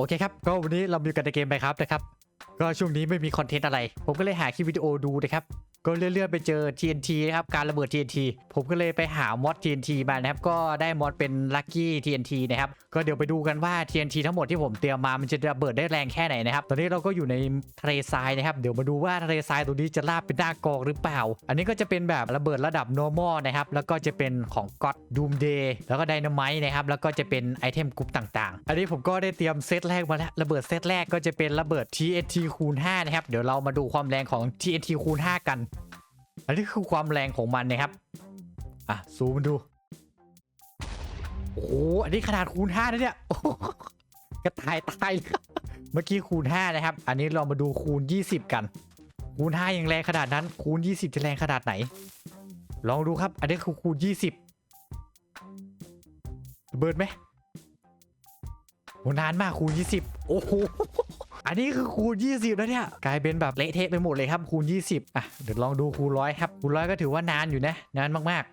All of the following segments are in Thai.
โอเคครับ ก็วันนี้เราอยู่กันในเกมไปครับนะครับ ก็ช่วงนี้ไม่มีคอนเทนต์อะไร ผมก็เลยหาคลิปวิดีโอดูนะครับ ก็เลื่อนๆไปเจอ TNT นะครับการระเบิด TNT ผมก็เลยไปหามอด TNT มานะครับ ก็ได้มอดเป็น Lucky TNT นะครับ ก็เดี๋ยวไปดูกันว่า TNT ทั้งหมดที่ผมเตรียมมามันจะระเบิดได้แรงแค่ไหนนะครับ ตอนนี้เราก็อยู่ในทะเลทรายนะครับ เดี๋ยวมาดูว่าทะเลทรายตัวนี้จะลาบเป็นหน้ากองหรือเปล่า อันนี้ก็จะเป็นแบบระเบิดระดับ normal นะครับ แล้วก็จะเป็นของ God Doom Day แล้วก็ Dynamite นะครับ แล้วก็จะเป็นไอเทมกรุ๊ปต่างๆ อันนี้ผมก็ได้เตรียมเซตแรกมาแล้วระเบิดเซตแรกก็จะเป็นระเบิด TNT คูณ5นะครับ เดี๋ยวเรามาดูความแรงของ TNT คูณ5กันอันนี้คือความแรงของมันนะครับ อะ ซูมมันดู โอ้โหอันนี้ขนาดคูณ5นะเนี่ยกระตายตายเลยเมื่อกี้คูณ5นะครับ อันนี้เรามาดูคูณ20กัน คูณ5ยังแรงขนาดนั้น คูณ20จะแรงขนาดไหน ลองดูครับ อันนี้คือคูณ20ระเบิดไหมโหนานมากคูณ20โอ้โห อันนี้คือคูณ 20 แล้วเนี่ย กลายเป็นแบบเละเทะไปหมดเลยครับคูณ 20 อะ เดี๋ยวลองดูคูณร้อยครับ คูณร้อยก็ถือว่านานอยู่นะ นานมาก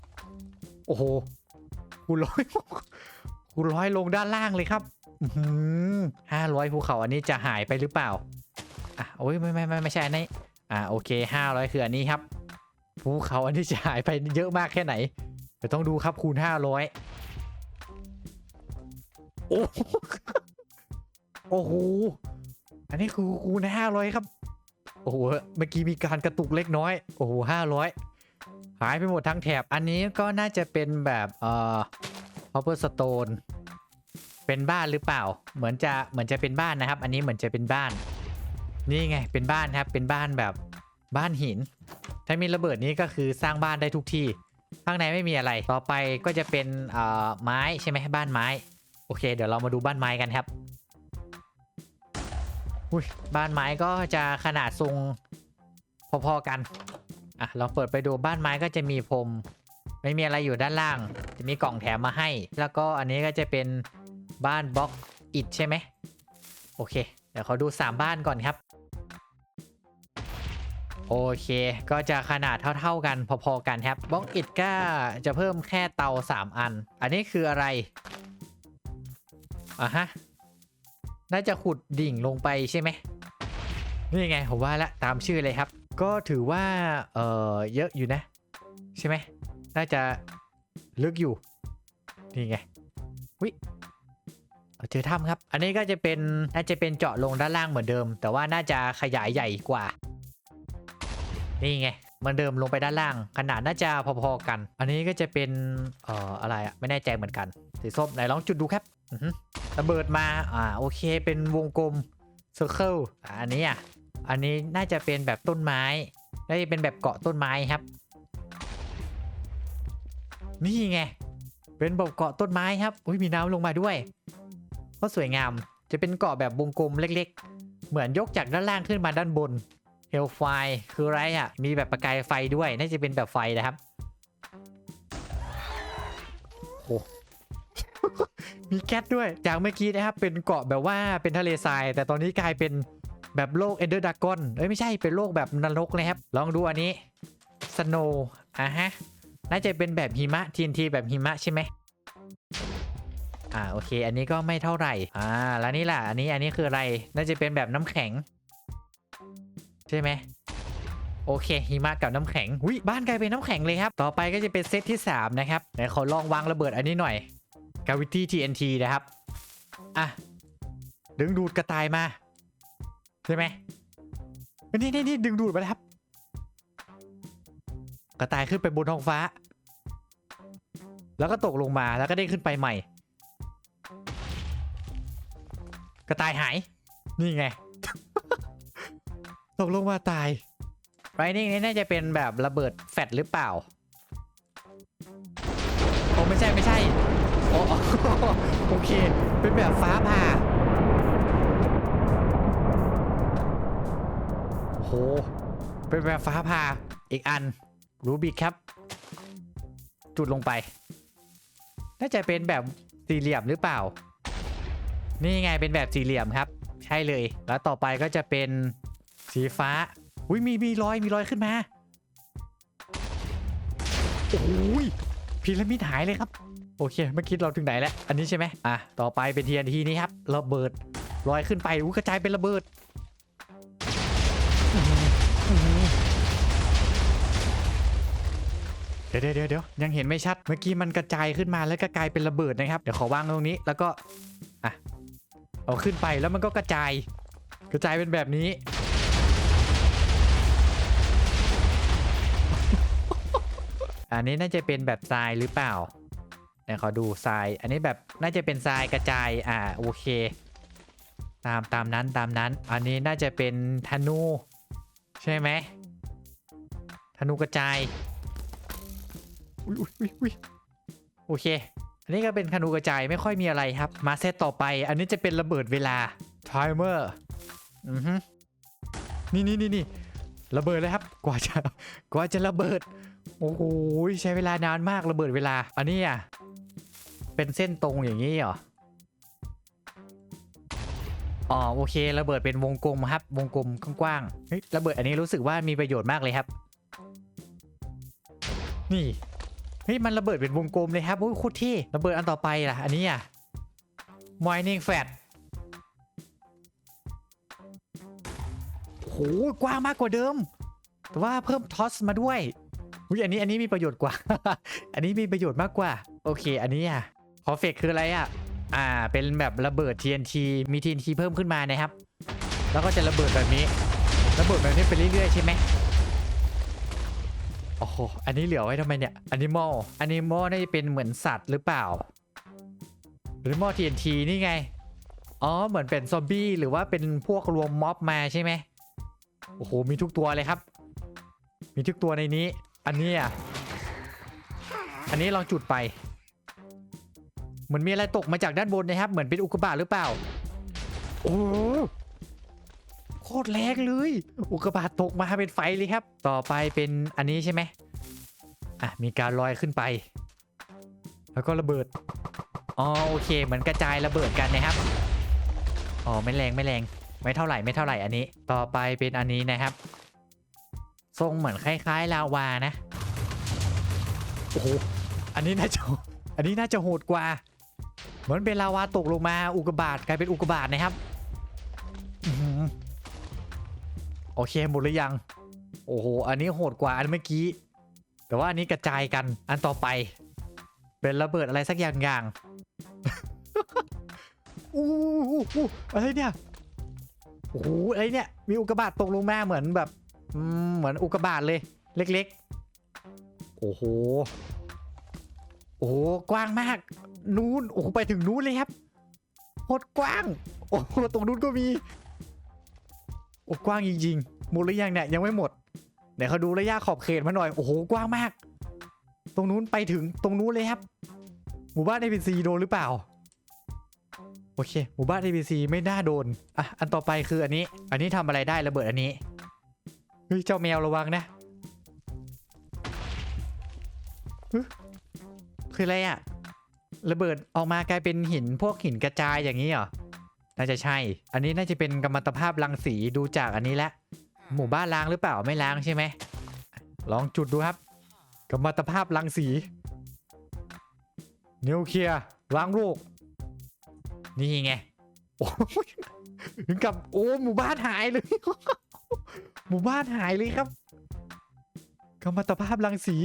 ๆ โอ้โห คูณร้อยคูณร้อยลงด้านล่างเลยครับห้าร้อยภูเขาอันนี้จะหายไปหรือเปล่า อะ โอ้ยไม่ไม่ไม่ไม่ใช่อันนี้อ่าโอเคห้าร้อยคืออันนี้ครับ ภูเขาอันนี้จะหายไปเยอะมากแค่ไหนเดี๋ยวต้องดูครับคูณห้าร้อยโอ้ โอ้โห อันนี้คือคูณห้าร้อยครับ โอ้โห เมื่อกี้มีการกระตุกเล็กน้อย โอ้โหห้าร้อยหายไปหมดทั้งแถบ อันนี้ก็น่าจะเป็นแบบเอ่อ copper stone เป็นบ้านหรือเปล่า เหมือนจะเหมือนจะเป็นบ้านนะครับ อันนี้เหมือนจะเป็นบ้าน นี่ไง เป็นบ้านครับ เป็นบ้านแบบบ้านหิน ถ้ามีระเบิดนี้ก็คือสร้างบ้านได้ทุกที่ ข้างในไม่มีอะไร ต่อไปก็จะเป็นเอ่อไม้ใช่ไหมบ้านไม้ โอเค เดี๋ยวเรามาดูบ้านไม้กันครับ บ้านไม้ก็จะขนาดทรงพอๆกัน อะ เราเปิดไปดูบ้านไม้ก็จะมีพรม ไม่มีอะไรอยู่ด้านล่าง จะมีกล่องแถมมาให้ แล้วก็อันนี้ก็จะเป็นบ้านบล็อกอิฐใช่ไหม โอเค เดี๋ยวเขาดู 3 บ้านก่อนครับ โอเค ก็จะขนาดเท่า ๆกันพอๆกันครับ บล็อกอิฐก็จะเพิ่มแค่เตา 3 อัน อันนี้คืออะไรอะฮะ น่าจะขุดดิ่งลงไปใช่ไหมนี่ไงผมว่าละตามชื่อเลยครับ ก็ถือว่าเออเยอะอยู่นะ ใช่ไหมน่าจะลึกอยู่ นี่ไงวิเจอถ้ำครับ อันนี้ก็จะเป็นน่าจะเป็นเจาะลงด้านล่างเหมือนเดิม แต่ว่าน่าจะขยายใหญ่กว่า นี่ไงเหมือนเดิมลงไปด้านล่าง ขนาดน่าจะพอๆกัน อันนี้ก็จะเป็นเอ่ออะไรอะไม่แน่ใจเหมือนกันสีส้มไหนลองจุดดูครับ ระเบิดมา อ่า โอเค เป็นวงกลม circle อ่าอันนี้อะ อันนี้น่าจะเป็นแบบต้นไม้น่าจะเป็นแบบเกาะต้นไม้ครับ นี่ไง เป็นแบบเกาะต้นไม้ครับ อุ้ย มีน้ำลงมาด้วย ก็สวยงาม จะเป็นเกาะแบบวงกลมเล็ก ๆ เหมือนยกจากด้านล่างขึ้นมาด้านบน เฮลไฟคืออะไรอะ มีแบบประกายไฟด้วย น่าจะเป็นแบบไฟนะครับ โอ้ มีแก๊สด้วย จากเมื่อกี้นะครับเป็นเกาะแบบว่าเป็นทะเลทราย แต่ตอนนี้กลายเป็นแบบโลกเอนเดอร์ดากอนเอ้ยไม่ใช่เป็นโลกแบบนรกเลยครับ ลองดูอันนี้สโนว์อะฮะน่าจะเป็นแบบหิมะ TNT แบบหิมะใช่ไหมอ่าโอเค อันนี้ก็ไม่เท่าไหร่อ่าแล้วนี่ล่ะ อันนี้อันนี้คืออะไรน่าจะเป็นแบบน้ำแข็ง ใช่ไหมโอเคหิมะกับน้ำแข็งหุยบ้านกลายเป็นน้ำแข็งเลยครับ ต่อไปก็จะเป็นเซตที่ 3 นะครับไหนขอลองวางระเบิดอันนี้หน่อย Gravity TNT นะครับ อะ ดึงดูดกระต่ายมา ใช่ไหมนี่นี่นี่ดึงดูดมาแล้วครับ กระต่ายขึ้นไปบนท้องฟ้า แล้วก็ตกลงมาแล้วก็ได้ขึ้นไปใหม่ กระต่ายหาย นี่ไง ตกลงมาตายไรนิ่งนี่น่าจะเป็นแบบระเบิดแฟดหรือเปล่าโอ้ไม่ใช่ไม่ใช่ โอเค เป็นแบบฟ้าผ่าโอ้โห เป็นแบบฟ้าผ่าอีกอันรูบิกครับ จุดลงไป น่าจะเป็นแบบสี่เหลี่ยมหรือเปล่า นี่ไงเป็นแบบสี่เหลี่ยมครับ ใช่เลย แล้วต่อไปก็จะเป็นสีฟ้า อุ้ยมีมีรอยมีรอยขึ้นมา โอ้ยพีระมิดหายเลยครับ โอเคเมื่อกี้เราถึงไหนแล้ว อันนี้ใช่ไหมอะต่อไปเป็น TNT นี่ครับระเบิดลอยขึ้นไปอู้กระจายเป็นระเบิดเดี๋ยวเดี๋ยวเดี๋ยวยังเห็นไม่ชัด เมื่อกี้มันกระจายขึ้นมาแล้วก็กลายเป็นระเบิดนะครับเดี๋ยวขอวางตรงนี้แล้วก็อะเอาขึ้นไปแล้วมันก็กระจาย กระจายเป็นแบบนี้อันนี้น่าจะเป็นแบบทรายหรือเปล่า ดี๋ยวขอดูทราย อันนี้แบบน่าจะเป็นทรายกระจาย อ่าโอเค ตามตามนั้นตามนั้น อันนี้น่าจะเป็นธนู ใช่ไหมธนูกระจาย อุ้ยอุ้ยอุ้ยอุ้ยโอเค อันนี้ก็เป็นธนูกระจายไม่ค่อยมีอะไรครับ มาเซตต่อไป อันนี้จะเป็นระเบิดเวลาไทเมอร์อือฮึนี่นี่นี่นี่ระเบิดเลยครับ กว่าจะกว่าจะระเบิด โอ้โหใช้เวลานานมากระเบิดเวลา อันนี้อะ เป็นเส้นตรงอย่างนี้เหรอ อ๋อโอเคระเบิดเป็นวงกลมครับ วงกลมกว้างๆเฮ้ยระเบิดอันนี้รู้สึกว่ามีประโยชน์มากเลยครับ นี่เฮ้ยมันระเบิดเป็นวงกลมเลยครับโอ้ยโคตรเท่ระเบิดอันต่อไปล่ะ อันนี้อะ mining fat โอ้โหกว้างมากกว่าเดิม แต่ว่าเพิ่มทอสมาด้วย อุ้ยอันนี้อันนี้มีประโยชน์กว่า อันนี้มีประโยชน์มากกว่า โอเค อันนี้อะคอเฟกคืออะไรอะ อ่า เป็นแบบระเบิด TNT มี TNT เพิ่มขึ้นมานะครับ แล้วก็จะระเบิดแบบนี้ ระเบิดแบบนี้ไปเรื่อยๆใช่ไหมโอ้โห อันนี้เหลือไว้ทำไมเนี่ยอนิมอลอนิมอลน่าจะเป็นเหมือนสัตว์หรือเปล่าหรือมอ TNT นี่ไง อ๋อ เหมือนเป็นซอมบี้หรือว่าเป็นพวกรวมม็อบมาใช่ไหมโอ้โห มีทุกตัวเลยครับ มีทุกตัวในนี้ อันนี้อะ อันนี้ลองจุดไป เหมือนมีอะไรตกมาจากด้านบนนะครับ เหมือนเป็นอุกกาบาตหรือเปล่า โอ้โหโคตรแรงเลย อุกกาบาตตกมาเป็นไฟเลยครับ ต่อไปเป็นอันนี้ใช่ไหมอะมีการลอยขึ้นไป แล้วก็ระเบิด อ๋อโอเค เหมือนกระจายระเบิดกันนะครับ อ๋อไม่แรงไม่แรง ไม่เท่าไหร่ไม่เท่าไหร่อันนี้ ต่อไปเป็นอันนี้นะครับ ทรงเหมือนคล้ายๆลาวานะ โอ้โห อันนี้น่าจะ อันนี้น่าจะโหดกว่า เหมือนเป็นลาวาตกลงมาอุกบาตกลายเป็นอุกบาตนะครับโอเคหมดหรือยัง โอ้โห อันนี้โหดกว่าอันเมื่อกี้ แต่ว่าอันนี้กระจายกัน อันต่อไป เป็นระเบิดอะไรสักอย่างอย่างอู้หูอู้อะไรเนี่ย โอ้โหอะไรเนี่ย มีอุกกาบาตตกลงมาเหมือนแบบ อืมเหมือนอุกกาบาตเลย เล็กๆ โอ้โห โอ้โห กว้างมาก นู้น โอ้โห ไปถึงนู้นเลยครับโคตรกว้าง โอ้โห ตรงนู้นก็มี โอ้กว้างจริงๆหมดหรือยังเนี่ย ยังไม่หมดเดี๋ยวเขาดูระยะขอบเขตมาหน่อย โอ้โห กว้างมาก ตรงนู้นไปถึงตรงนู้นเลยครับ หมู่บ้าน ABC โดนหรือเปล่า โอเค หมู่บ้าน ABC ไม่น่าโดน อะ อันต่อไปคืออันนี้ อันนี้ทำอะไรได้ระเบิดอันนี้ เฮ้ยเจ้าแมวระวังนะคืออะไรอะระเบิดออกมากลายเป็นหินพวกหินกระจายอย่างนี้เหรอ น่าจะใช่ อันนี้น่าจะเป็นกัมมันตภาพรังสีดูจากอันนี้แล้วหมู่บ้านล้างหรือเปล่าไม่ล้างใช่ไหม ลองจุดดูครับกัมมันตภาพรังสีนิวเคลียร์ล้างโรคนี่ไง โอ้ยถึงกับโอ้หมู่บ้านหายเลย หมู่บ้านหายเลยครับกัมมันตภาพรังสี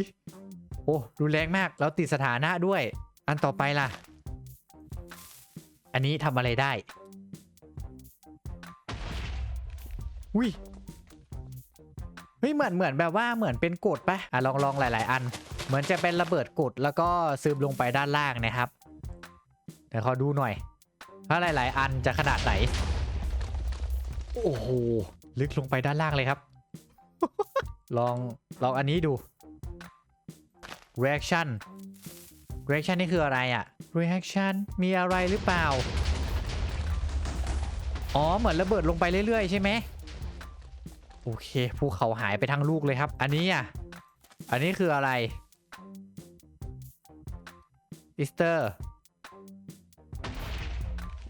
โอ้รุนแรงมากแล้วติดสถานะด้วย อันต่อไปล่ะ อันนี้ทำอะไรได้อุ้ยเฮ้ยเหมือนเหมือนแบบว่าเหมือนเป็นกฎปะอะลองลองหลาย ๆ อัน เหมือนจะเป็นระเบิดกดแล้วก็ซึมลงไปด้านล่างนะครับเดี๋ยวขอดูหน่อยถ้าหลาย ๆ อันจะขนาดไหน โอ้โห ลึกลงไปด้านล่างเลยครับ ลอง ลองอันนี้ดู reaction reaction นี่คืออะไรอะ reaction มีอะไรหรือเปล่า อ๋อ เหมือนระเบิดลงไปเรื่อยๆ ใช่ไหมโอเค ภูเขาหายไปทั้งลูกเลยครับ อันนี้อะ อันนี้คืออะไรอิสเตอร์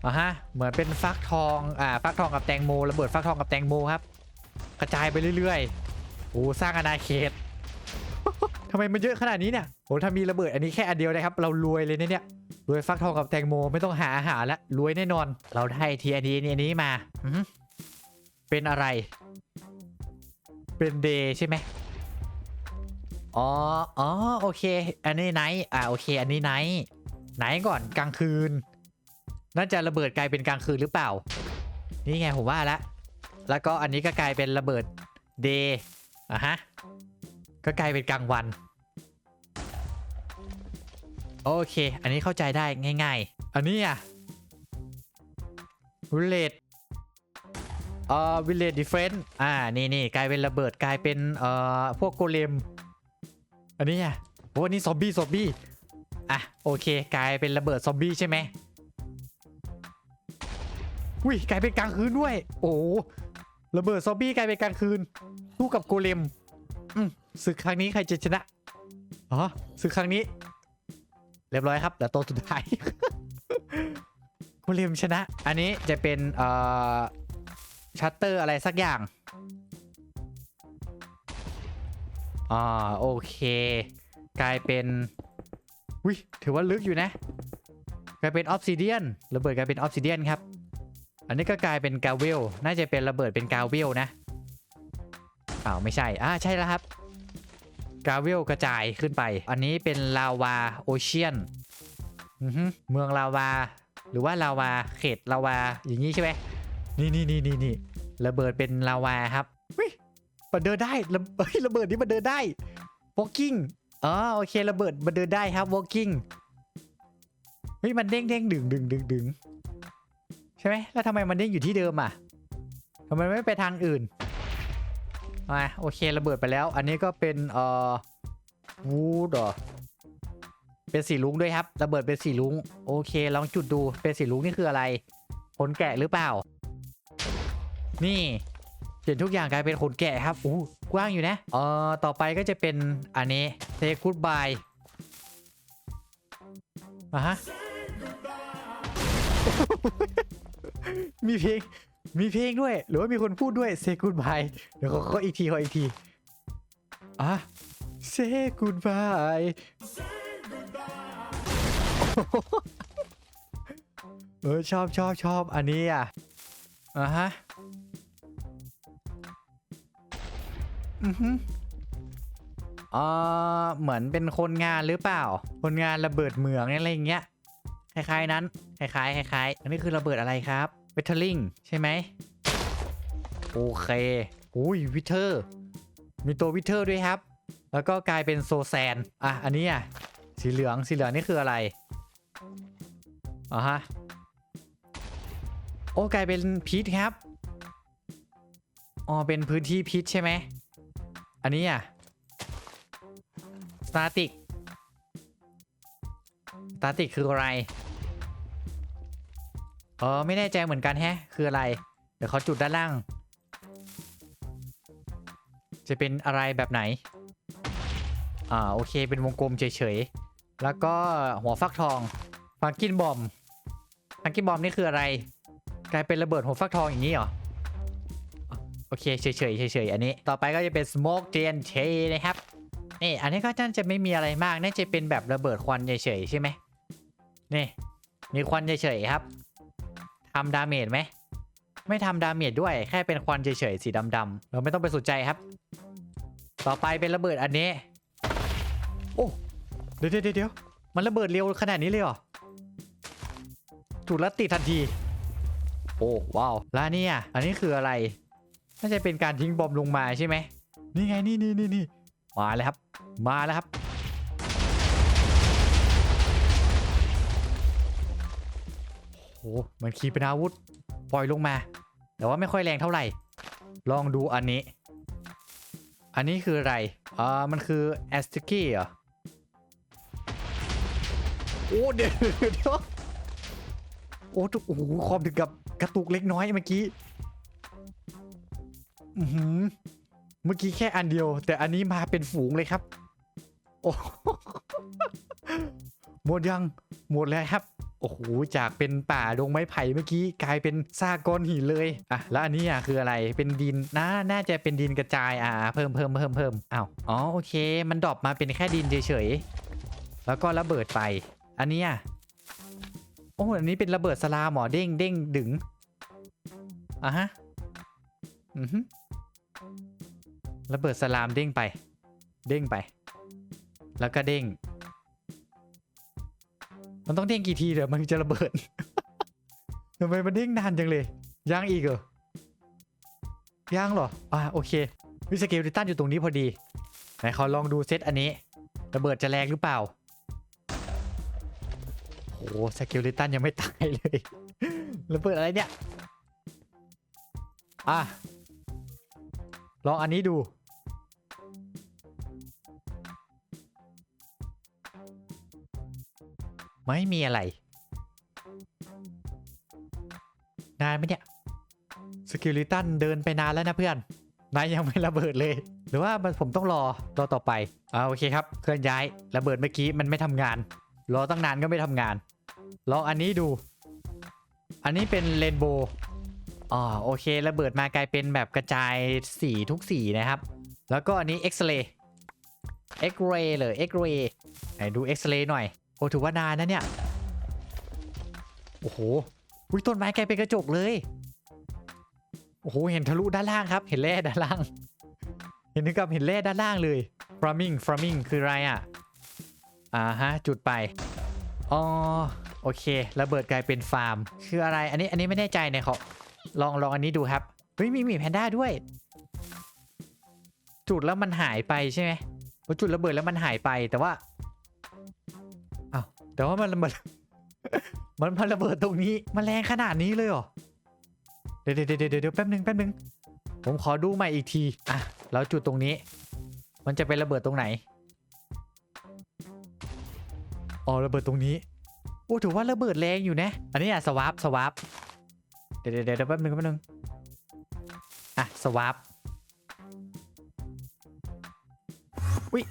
อะฮะ เหมือนเป็นฟักทอง อ่า ฟักทองกับแตงโมระเบิดฟักทองกับแตงโมครับ กระจายไปเรื่อยๆ โอ้ สร้างอาณาเขตทำไมมันเยอะขนาดนี้เนี่ยโอ้ถ้ามีระเบิดอันนี้แค่อันเดียวนะครับ เรารวยเลยนะเนี่ยรวยฟักทองกับแตงโมไม่ต้องหาอาหารละรวยแน่นอน เราได้ทีอันนี้อันนี้มาอืเป็นอะไร เป็นเดย์ใช่ไหมอ๋อ อ๋อ โอเค อันนี้ไนท์ อ่า โอเค อันนี้ไนท์ ไนท์ก่อนกลางคืน น่าจะระเบิดกลายเป็นกลางคืนหรือเปล่า นี่ไงผมว่าละ แล้วก็อันนี้ก็กลายเป็นระเบิดเดย์อะฮะ ก็กลายเป็นกลางวัน โอเค อันนี้เข้าใจได้ง่าย ๆ อันนี้อะวิลเลตเอ่อวิลเลตดิเฟนต์อ่า นี่นี่กลายเป็นระเบิดกลายเป็นเอ่อพวกโกเลม อันนี้อะโอ้อันนี่ซอมบี้ซอมบี้ อะ โอเค กลายเป็นระเบิดซอมบี้ใช่ไหม อุ้ยกลายเป็นกลางคืนด้วย โอ้ระเบิดซอมบี้กลายเป็นกลางคืนสู้กับโกเลมอืมศึกครั้งนี้ใครจะชนะอ๋อศึกครั้งนี้ เรียบร้อยครับแต่ตัวสุดท้ายโกเลมชนะ อันนี้จะเป็นเอ่อชัตเตอร์อะไรสักอย่างอ่าโอเค กลายเป็นวิถือว่าลึกอยู่นะ กลายเป็นออฟซิเดียนระเบิดกลายเป็นออฟซิเดียนครับ อันนี้ก็กลายเป็นกาเวล น่าจะเป็นระเบิดเป็นกาเวลนะอ้าวไม่ใช่ อ่าใช่แล้วครับ กาเวลกระจายขึ้นไป อันนี้เป็นลาวาโอเชียนอือฮึเมืองลาวา หรือว่าลาวาเขตลาวาอย่างนี้ใช่ไหมนี่นี่นี่นี่นี่ระเบิดเป็นลาวาครับวิมันเดินได้ระเฮ้ยระเบิดนี้มันเดินได้ walking อ๋อโอเคระเบิดมันเดินได้ครับ walking เฮ้ยมันเด้งเด้งดึงดึงดึงดึง ช่ไหมแล้วทำไมมันเด้งอยู่ที่เดิมอะทำไมไม่ไปทางอื่นอ่าโอเคระเบิดไปแล้ว อันนี้ก็เป็นเอ่อวูดเหรอเป็นสีลุงด้วยครับระเบิดเป็นสีลุงโอเคลองจุดดูเป็นสีลุงนี่คืออะไรขนแกะหรือเปล่า นี่เปลี่ยนทุกอย่างกลายเป็นขนแกะครับอู้กว้างอยู่นะเอ่อต่อไปก็จะเป็นอันนี้ say goodbye อะฮะ มีเพลง มีเพลงด้วย หรือว่ามีคนพูดด้วย say goodbye เดี๋ยวขอขออีกทีขออีกทีอะ say goodbye เออชอบชอบชอบอันนี้อะอะฮะอือฮึอ่าเหมือนเป็นคนงานหรือเปล่า คนงานระเบิดเหมืองอะไรอย่างเงี้ยคล้ายๆนั้นคล้ายๆคล้ายๆอันนี้คือระเบิดอะไรครับ เวทเทอร์ลิงใช่ไหมโอเคอุ้ยวิเทอร์มีตัววิเทอร์ด้วยครับ แล้วก็กลายเป็นโซแซนอะอันนี้อะสีเหลืองสีเหลืองนี่คืออะไรอะฮะโอ้กลายเป็นพีชครับอ๋อเป็นพื้นที่พิษใช่ไหมอันนี้อะสตาติกสตาติกคืออะไร เออไม่แน่ใจเหมือนกันแฮะ คืออะไร เดี๋ยวเขาจุดด้านล่าง จะเป็นอะไรแบบไหน อ่าโอเคเป็นวงกลมเฉยๆ แล้วก็หัวฟักทองฟังกินบอมฟังกินบอมนี่คืออะไร กลายเป็นระเบิดหัวฟักทองอย่างนี้เหรอโอเคเฉยๆเฉยๆอันนี้ต่อไปก็จะเป็น smoke TNT นะครับนี่อันนี้ก็น่าจะไม่มีอะไรมากน่าจะเป็นแบบระเบิดควันเฉยๆใช่ไหมนี่มีควันเฉยๆครับ ทำดาเมจไหม ไม่ทำดาเมจด้วย แค่เป็นควันเฉยๆสีดำๆเราไม่ต้องไปสนใจครับ ต่อไปเป็นระเบิดอันนี้ โอ้เดี๋ยวเดี๋ยวเดี๋ยวมันระเบิดเร็วขนาดนี้เลยเหรอถูกล้วติดทันที โอ้ว้าวแล้วนี่ยอันนี้คืออะไรน่าจะเป็นการทิ้งบอมลงมาใช่ไหมนี่ไงนี่นี่นี่นี่มาแล้วครับ มาแล้วครับ เหมือนขีปนาวุธปล่อยลงมา แต่ว่าไม่ค่อยแรงเท่าไหร่ ลองดูอันนี้ อันนี้คืออะไรอ่ามันคือแอสติกี้เหรอโอ้เดี๋ยวเดี๋ยวโอ้ทุกโอ้โหความถึงกับกระตุกเล็กน้อยเมื่อกี้อือหือเมื่อกี้แค่อันเดียว แต่อันนี้มาเป็นฝูงเลยครับ โอ้หมดยัง หมดแล้วครับ โอ้โหจากเป็นป่าดงไม้ไผ่เมื่อกี้กลายเป็นซากก้อนหินเลยอะแล้วอันนี้อะคืออะไรเป็นดินน่าน่าจะเป็นดินกระจายอ่าเพิ่มเพิ่มเพิ่มเพิ่มอ้าวอ๋อโอเค มันดรอปมาเป็นแค่ดินเฉยๆแล้วก็ระเบิดไป อันนี้อะโอ้อันนี้เป็นระเบิดสลาหมอเด้งเด้งดึงอะฮะอือฮึระเบิดสลามเด้งไป เด้งไป แล้วก็เด้ง มันต้องเด้งกี่ทีเดี๋ยวมันจะระเบิดทำไมมันเด้งนานจังเลยยังอีกเหรอยังเหรอ อ่าโอเควิสเกลติตันอยู่ตรงนี้พอดี ไหนขอลองดูเซตอันนี้ ระเบิดจะแรงหรือเปล่า โอ้สเกลติตันยังไม่ตายเลย ระเบิดอะไรเนี่ย อะ ลองอันนี้ดู ไม่มีอะไร นานไหมเนี่ย สกิลิตันเดินไปนานแล้วนะเพื่อน นายยังไม่ระเบิดเลย หรือว่ามันผมต้องรอ รอต่อไปอ่าโอเคครับเคลื่อนย้าย ระเบิดเมื่อกี้มันไม่ทำงาน รอตั้งนานก็ไม่ทำงาน ลองอันนี้ดู อันนี้เป็นเรนโบว์อ๋อโอเค ระเบิดมากลายเป็นแบบกระจายสีทุกสีนะครับ แล้วก็อันนี้เอ็กซเรย์เอ็กเรย์เลยเอ็กเรย์ไหนดูเอ็กซเรย์หน่อย โอ้ถือว่านานนะเนี่ย โอ้โหอุ้ยต้นไม้กลายเป็นกระจกเลย โอ้โห เห็นทะลุด้านล่างครับ เห็นแร่ด้านล่าง เห็นถึงกับเห็นแร่ด้านล่างเลย framing framing คืออะไรอะ อ่าฮะ จุดไป อ๋อ โอเค ระเบิดกลายเป็นฟาร์ม คืออะไร อันนี้ อันนี้ไม่แน่ใจเนี่ยเขอลอง ลองอันนี้ดูครับ เฮ้ย มีมีแพนด้าด้วย จุดแล้วมันหายไปใช่ไหมพอจุดระเบิดแล้วมันหายไป แต่ว่า แต่ว่ามันมันมันมันระเบิดตรงนี้มันแรงขนาดนี้เลยเหรอเดี๋ยวเดี๋ยวเดี๋ยวเดี๋ยวแป๊บนึงแป๊บนึง ผมขอดูใหม่อีกที อะ แล้วจุดตรงนี้ มันจะเป็นระเบิดตรงไหน อ๋อระเบิดตรงนี้ โอ้ถือว่าระเบิดแรงอยู่นะ อันนี้อะสวาปสวาปเดี๋ยวเดี๋ยวเดี๋ยวแป๊บนึงแป๊บนึง อะสวาปอุ้ย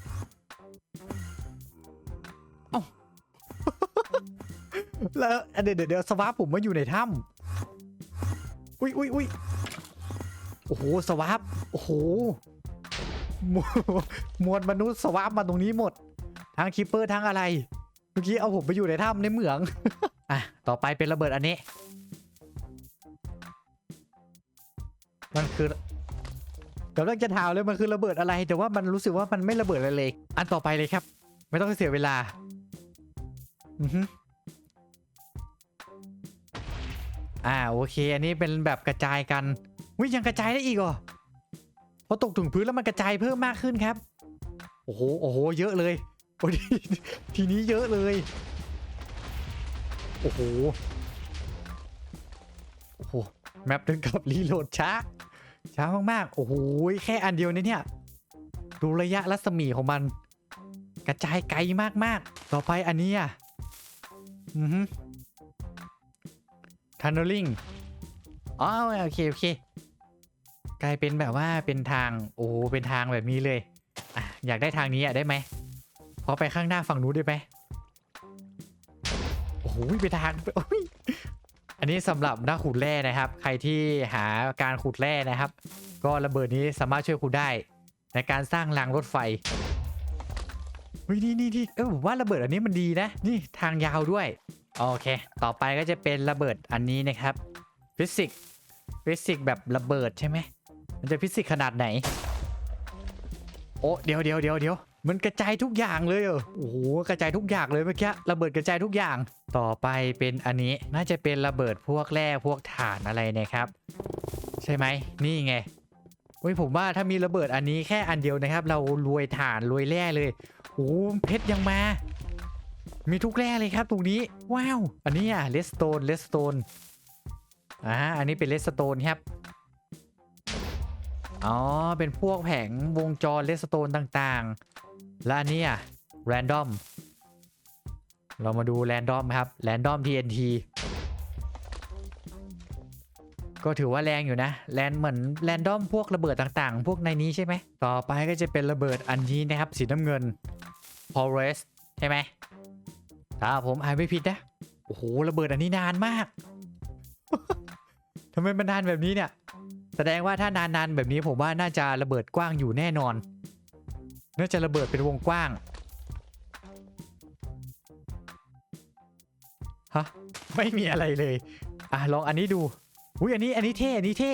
แล้วเดี๋ยวเดี๋ยวสวาปผมมาอยู่ในถ้ำอุ้ยอุ้ยอุ้ยโอ้โหสวาปโอ้โหมวลมนุษย์สวาปมาตรงนี้หมด ทั้งคิปเปอร์ทั้งอะไร เมื่อกี้เอาผมไปอยู่ในถ้ำในเหมืองอะต่อไปเป็นระเบิดอันนี้มันคือเดี๋ยวเราจะถามเลยมันคือระเบิดอะไร แต่ว่ามันรู้สึกว่ามันไม่ระเบิดอะไรเลย อันต่อไปเลยครับ ไม่ต้องเสียเวลา อือฮึ อ่าโอเค อันนี้เป็นแบบกระจายกันวิยังกระจายได้อีกเหรอพอตกถึงพื้นแล้วมันกระจายเพิ่มมากขึ้นครับโอ้โหโอ้โหเยอะเลยโอ้ทีนี้เยอะเลยโอ้โหโอ้โหแมปถึงกับรีโหลดช้าช้ามากๆโอ้โหแค่อันเดียวเนี่ยเนี่ยดูระยะรัศมีของมัน กระจายไกลมากๆ ต่อไปอันนี้อะอือฮึ ทันเนอลิงอ๋อโอเค โอเค กลายเป็นแบบว่าเป็นทาง โอ้เป็นทางแบบนี้เลยอะอยากได้ทางนี้อะได้ไหมพอไปข้างหน้าฝั่งนู้นได้ไหมโอ้โหไปทางโอ้ยอันนี้สำหรับนักขุดแร่นะครับ ใครที่หาการขุดแร่นะครับ ก็ระเบิดนี้สามารถช่วยคุณได้ ในการสร้างรางรถไฟเฮ้ยนี่นี่นี่เออผมว่าระเบิดอันนี้มันดีนะ นี่ทางยาวด้วย โอเค ต่อไปก็จะเป็นระเบิดอันนี้นะครับฟิสิกส์ฟิสิกส์แบบระเบิดใช่ไหมมันจะฟิสิกส์ขนาดไหน โอ้เดี๋ยวเดี๋ยวเดี๋ยวเดี๋ยวมันกระจายทุกอย่างเลยเหรอโอ้โหกระจายทุกอย่างเลยเมื่อกี้ระเบิดกระจายทุกอย่าง ต่อไปเป็นอันนี้น่าจะเป็นระเบิดพวกแร่พวกถ่านอะไรนะครับ ใช่ไหมนี่ไงเฮ้ยผมว่าถ้ามีระเบิดอันนี้แค่อันเดียวนะครับ เรารวยถ่านรวยแร่เลยโอ้โหเพชรยังมา มีทุกแร่เลยครับตรงนี้ ว้าว อันนี้อะเลสโตนเลสโตนอ่าอันนี้เป็นเลสโตนครับ อ๋อ เป็นพวกแผงวงจรเลสโตนต่างๆ และอันนี้อะแรนดอม เรามาดูแรนดอมครับแรนดอม TNT ก็ถือว่าแรงอยู่นะแรนเหมือนแรนดอมพวกระเบิดต่างๆ พวกในนี้ใช่ไหม ต่อไปก็จะเป็นระเบิดอันนี้นะครับ สีน้ำเงิน p o r e s ใช่ไหม ถ้าผมอ่านไม่ผิดนะ โอ้โหระเบิดอันนี้นานมาก ทำไมมันนานแบบนี้เนี่ย แสดงว่าถ้านานๆแบบนี้ผมว่าน่าจะระเบิดกว้างอยู่แน่นอน น่าจะระเบิดเป็นวงกว้าง ฮะ ไม่มีอะไรเลย อะลองอันนี้ดู อุ้ยอันนี้อันนี้เท่ อันนี้เท่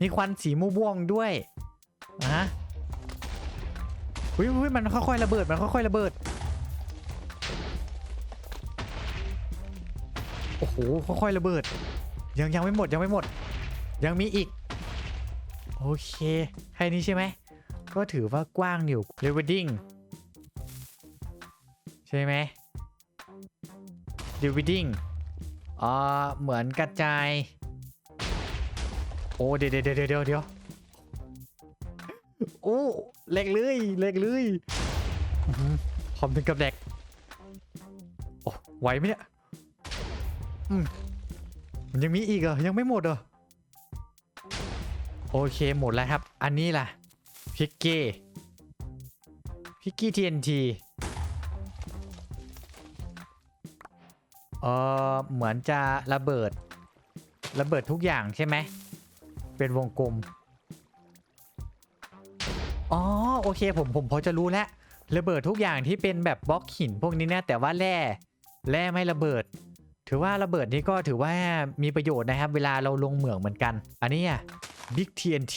มีควันสีม่วงด้วย อะฮะอุ้ยอุ้ยมันค่อยๆระเบิด มันค่อยๆระเบิด โอ้ค่อยๆระเบิด ยังยังไม่หมดยังไม่หมด ยังมีอีก โอเคแค่นี้ใช่ไหม ก็ถือว่ากว้างอยู่เลเวดดิ้งใช่ไหมเลเวดดิ้งอ่าเหมือนกระจาย โอ้เดี๋ยวเดี๋ยวเดี๋ยวเดี๋ยวเดี๋ยวโอ้เล็กเลยเล็กเลยหอคอมถึงกับแดกโอ้ไหวไหมเนี่ย มันยังมีอีกเหรอ ยังไม่หมดเหรอ โอเคหมดแล้วครับ อันนี้ล่ะ พิกกี้ พิกกี้ TNT เออเหมือนจะระเบิด ระเบิดทุกอย่างใช่ไหม เป็นวงกลม อ๋อ โอเค ผมผมพอจะรู้แล้ว ระเบิดทุกอย่างที่เป็นแบบบล็อกหินพวกนี้เนี่ยแต่ว่าแร่แร่ไม่ระเบิด ถือว่าระเบิดนี้ก็ถือว่ามีประโยชน์นะครับ เวลาเราลงเหมืองเหมือนกัน อันนี้อะ Big TNT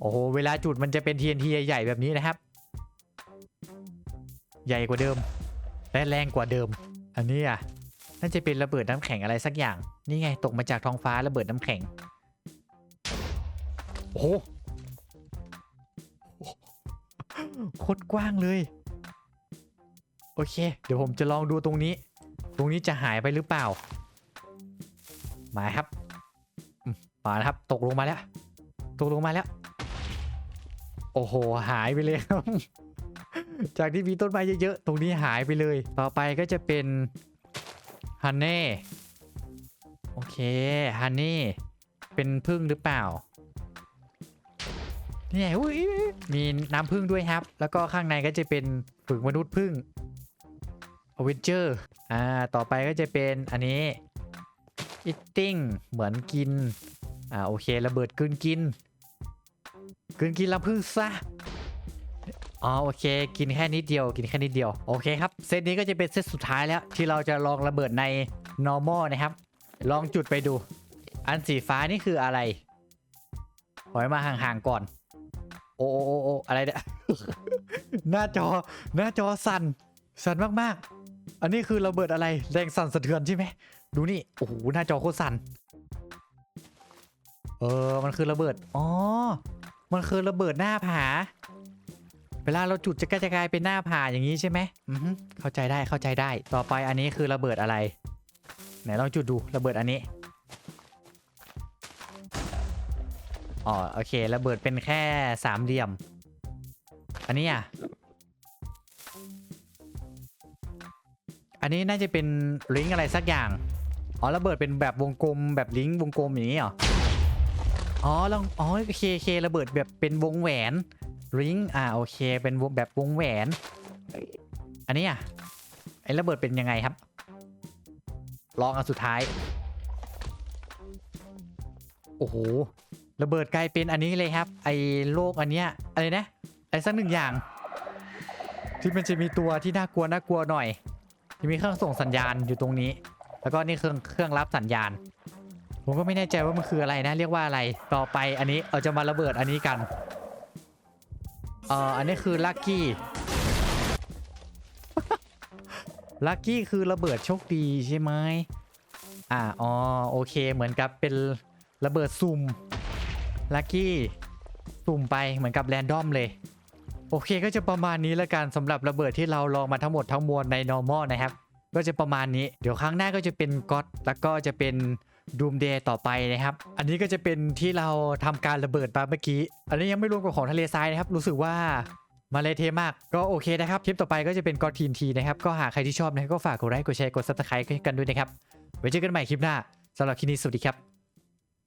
โอ้โห เวลาจุดมันจะเป็น TNT ใหญ่ๆแบบนี้นะครับ ใหญ่กว่าเดิม และแรงกว่าเดิม อันนี้อะ น่าจะเป็นระเบิดน้ำแข็งอะไรสักอย่าง นี่ไงตกมาจากท้องฟ้าระเบิดน้ำแข็ง โอ้โหโคตรกว้างเลย โอเค เดี๋ยวผมจะลองดูตรงนี้ รงนี้จะหายไปหรือเปล่า มาครับ มาแล้วครับ ตกลงมาแล้ว ตกลงมาแล้ว โอ้โห หายไปเลยครับ จากที่มีต้นไม้เยอะๆ ตรงนี้หายไปเลย ต่อไปก็จะเป็นฮันเน่ โอเค ฮันนี่เป็นพึ่งหรือเปล่า เนี่ยมีน้ำพึ่งด้วยครับ แล้วก็ข้างในก็จะเป็นฝึกมนุษย์พึ่ง เวนเจอร์อ่าต่อไปก็จะเป็นอันนี้ eating เหมือนกิน อ่าโอเคระเบิดกลืนกินกลืนกินล้วพึ่งซะอ๋อโอเค กินแค่นิดเดียวกินแค่นิดเดียวโอเคครับเซตนี้ก็จะเป็นเซตสุดท้ายแล้ว ที่เราจะลองระเบิดใน normal นะครับ ลองจุดไปดู อันสีฟ้านี่คืออะไรถอยมาห่างๆก่อน โอ้โอ้โอ้โอ้อะไรเนี่ยหน้าจอหน้าจอสั่นสั่นมากๆ อันนี้คือระเบิดอะไรแรงสั่นสะเทือนใช่ไหมดูนี่โอ้โหหน้าจอโคตรสั่นเออมันคือระเบิดอ๋อมันคือระเบิดหน้าผา เวลาเราจุดจะก็จะกลายเป็นหน้าผาอย่างนี้ใช่ไหมอือฮึเข้าใจได้เข้าใจได้ ต่อไปอันนี้คือระเบิดอะไร ไหนลองจุดดูระเบิดอันนี้อ๋อโอเคระเบิดเป็นแค่สามเหลี่ยม อันนี้อะ อันนี้น่าจะเป็นลิงก์อะไรสักอย่าง อ๋อระเบิดเป็นแบบวงกลมแบบลิงก์วงกลมอย่างนี้เหรอ อ๋อลองอ๋อโอเคโอเคระเบิดแบบเป็นวงแหวนริงอ่าโอเค เป็นวงแบบวงแหวน อันนี้อะไอ้ระเบิดเป็นยังไงครับ ลองอันสุดท้าย โอ้โหระเบิดกลายเป็นอันนี้เลยครับ ไอ้โลกอันเนี้ยอะไรนะอะไรสักหนึ่งอย่าง ที่มันจะมีตัวที่น่ากลัวน่ากลัวหน่อย ที่มีเครื่องส่งสัญญาณอยู่ตรงนี้ แล้วก็นี่เครื่องเครื่องรับสัญญาณ ผมก็ไม่แน่ใจว่ามันคืออะไรนะ เรียกว่าอะไรต่อไปอันนี้เราจะมาระเบิดอันนี้กันเอ่ออันนี้คือลัคกี้ลัคกี้คือระเบิดโชคดีใช่ไหมอ่าอ๋อโอเคเหมือนกับเป็นระเบิดซุ่มลัคกี้ สุ่มไปเหมือนกับแรนดอมเลย โอเคก็จะประมาณนี้แล้วกันสำหรับระเบิดที่เราลองมาทั้งหมดทั้งมวลใน normal นะครับ ก็จะประมาณนี้ เดี๋ยวครั้งหน้าก็จะเป็นก็ d แล้วก็จะเป็น Doom Day ต่อไปนะครับ อันนี้ก็จะเป็นที่เราทำการระเบิดไปเมื่อกี้ อันนี้ยังไม่รวมกับของทะเลทรายนะครับ รู้สึกว่ามาเลยเทมาก ก็โอเคนะครับ คลิปต่อไปก็จะเป็นกอทีนทีนะครับ ก็หากใครที่ชอบนะก็ฝากกดไลค์ กดแชร์ กด subscribe กันด้วยนะครับ ไว้เจอกันใหม่คลิปหน้าสำหรับคลิปนี้สวัสดีครับ